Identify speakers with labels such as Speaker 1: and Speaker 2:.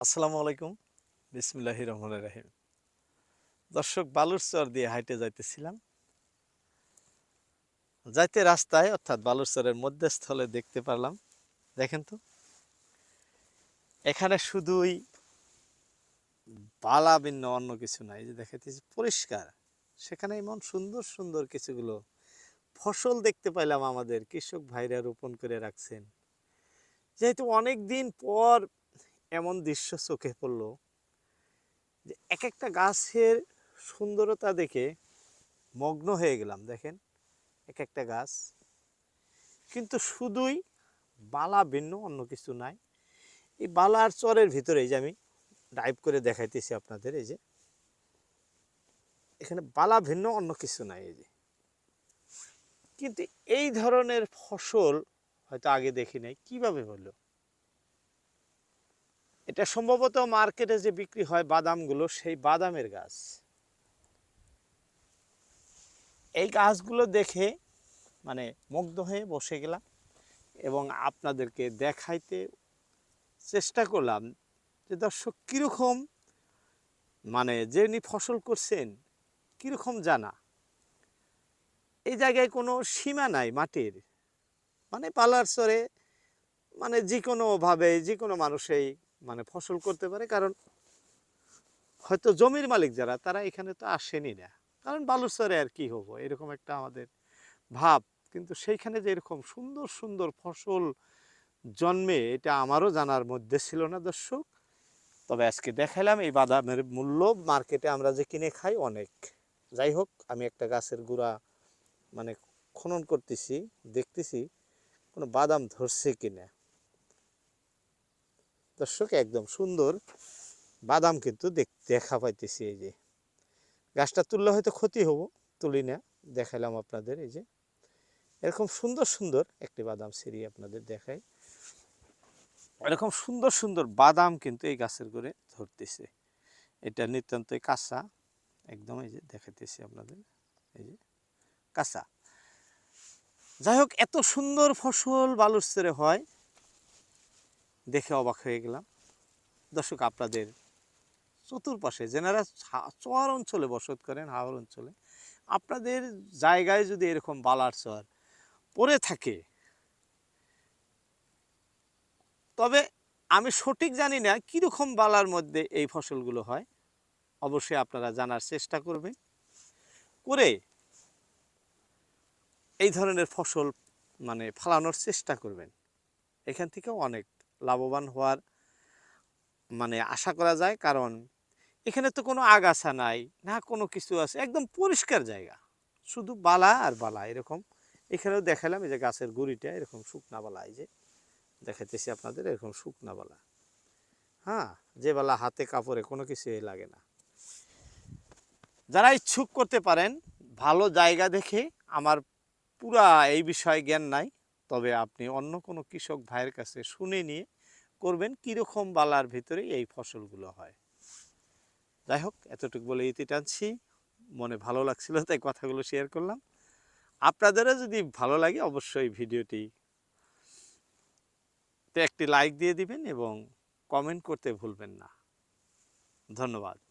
Speaker 1: আসসালামু আলাইকুম। বিসমিল্লাহ রহমান রাহিম। দর্শক, বালুর চর দিয়ে হাইটে যাইতেছিলাম। যাইতে রাস্তায়, অর্থাৎ বালুর চরের মধ্যস্থলে দেখতে পারলাম। দেখেন তো। এখানে শুধুই বালা ভিন্ন, অন্য কিছু নাই। যে দেখাতেছি পরিষ্কার। সেখানে এমন সুন্দর সুন্দর কিছুগুলো ফসল দেখতে পাইলাম আমাদের। কৃষক ভাইরা রোপণ করে রাখছেন। যেহেতু অনেক দিন পর এমন দৃশ্য চোখে পড়ল যে এক একটা গাছের সুন্দরতা দেখে মগ্ন হয়ে গেলাম, দেখেন? এক একটা গাছ। কিন্তু শুধুই বালা ভিন্ন, অন্য কিছু নাই। এই বালার চরের ভিতরে এই যে আমি ডাইভ করে দেখাইতেছি আপনাদের, এই যে। এখানে বালা ভিন্ন, অন্য কিছু নাই, এই যে। কিন্তু এই ধরনের ফসল হয়তো আগে দেখি নাই। কীভাবে হলো? এটা সম্ভবত মার্কেটে যে বিক্রি হয় বাদামগুলো, সেই বাদামের গাছ। এই গাছগুলো দেখে মানে মুগ্ধ হয়ে বসে গেলাম এবং আপনাদেরকে দেখাইতে চেষ্টা করলাম যে দর্শক কীরকম মানে যে যিনি ফসল করছেন, কীরকম জানা। এই জায়গায় কোনো সীমা নাই মাটির। মানে পালার চরে মানে যে কোনোভাবে যে কোনো মানুষই মানে ফসল করতে পারে, কারণ হয়তো জমির মালিক যারা, তারা এখানে তো আসেনি না। কারণ বালুচরে আর কি হব? এরকম একটা আমাদের ভাব। কিন্তু সেইখানে যে এরকম সুন্দর সুন্দর ফসল জন্মে, এটা আমারও জানার মধ্যে ছিল না দর্শক। তবে আজকে দেখালাম এই বাদামের মূল্য। মার্কেটে আমরা যে কিনে খাই, অনেক। যাই হোক, আমি একটা গাছের গুঁড়া মানে খনন করতেছি, দেখতেছি, কোনো বাদাম ধরছে কিনা। দর্শক, একদম সুন্দর বাদাম কিন্তু দেখ- পাইতেছি এই যে। গাছটা তুললে হয়তো ক্ষতি হব, তুলি না, দেখাইলাম আপনাদের এই যে। এরকম সুন্দর সুন্দর একটি বাদাম সিঁড়ি আপনাদের দেখাই। এরকম সুন্দর সুন্দর বাদাম কিন্তু এই গাছের করে ধরতেছে। এটা নিতান্তই কাঁচা, একদম এই যে দেখাইতেছি আপনাদের, এই যে কাঁচা। যাই হোক, এত সুন্দর ফসল বালুর হয় দেখে অবাক হয়ে গেলাম। দর্শক, আপনাদের চতুর্পাশে, যেনারা চর অঞ্চলে বসত করেন, হাওর অঞ্চলে, আপনাদের জায়গায় যদি এরকম বালার চর পড়ে থাকে, তবে আমি সঠিক জানি না কীরকম বালার মধ্যে এই ফসলগুলো হয়। অবশ্যই আপনারা জানার চেষ্টা করবেন। করে এই ধরনের ফসল মানে ফলানোর চেষ্টা করবেন। এখান থেকেও অনেক লাভবান হওয়ার মানে আশা করা যায়। কারণ এখানে তো কোনো আগাছা নাই, না কোনো কিছু আছে, একদম পরিষ্কার জায়গা। শুধু বালা আর বালা এরকম। এখানেও দেখালাম এই যে গাছের গুড়িটা, এরকম শুকনা বালা, এই যে দেখাইতেছি আপনাদের, এরকম শুকনা বালা। হ্যাঁ যে বালা হাতে কাপড়ে কোনো কিছুই লাগে না। যারা ইচ্ছুক করতে পারেন, ভালো জায়গা দেখে আমার পুরা এই বিষয়ে জ্ঞান নাই। তবে আপনি অন্য কোনো কৃষক ভাইয়ের কাছে শুনে নিয়ে করবেন কীরকম বালার ভিতরে এই ফসলগুলো হয়। যাই হোক, এতটুকু বলে ইতি টানছি। মনে ভালো লাগছিল, তাই কথাগুলো শেয়ার করলাম। আপনাদেরও যদি ভালো লাগে, অবশ্যই ভিডিওটি একটি লাইক দিয়ে দিবেন এবং কমেন্ট করতে ভুলবেন না। ধন্যবাদ।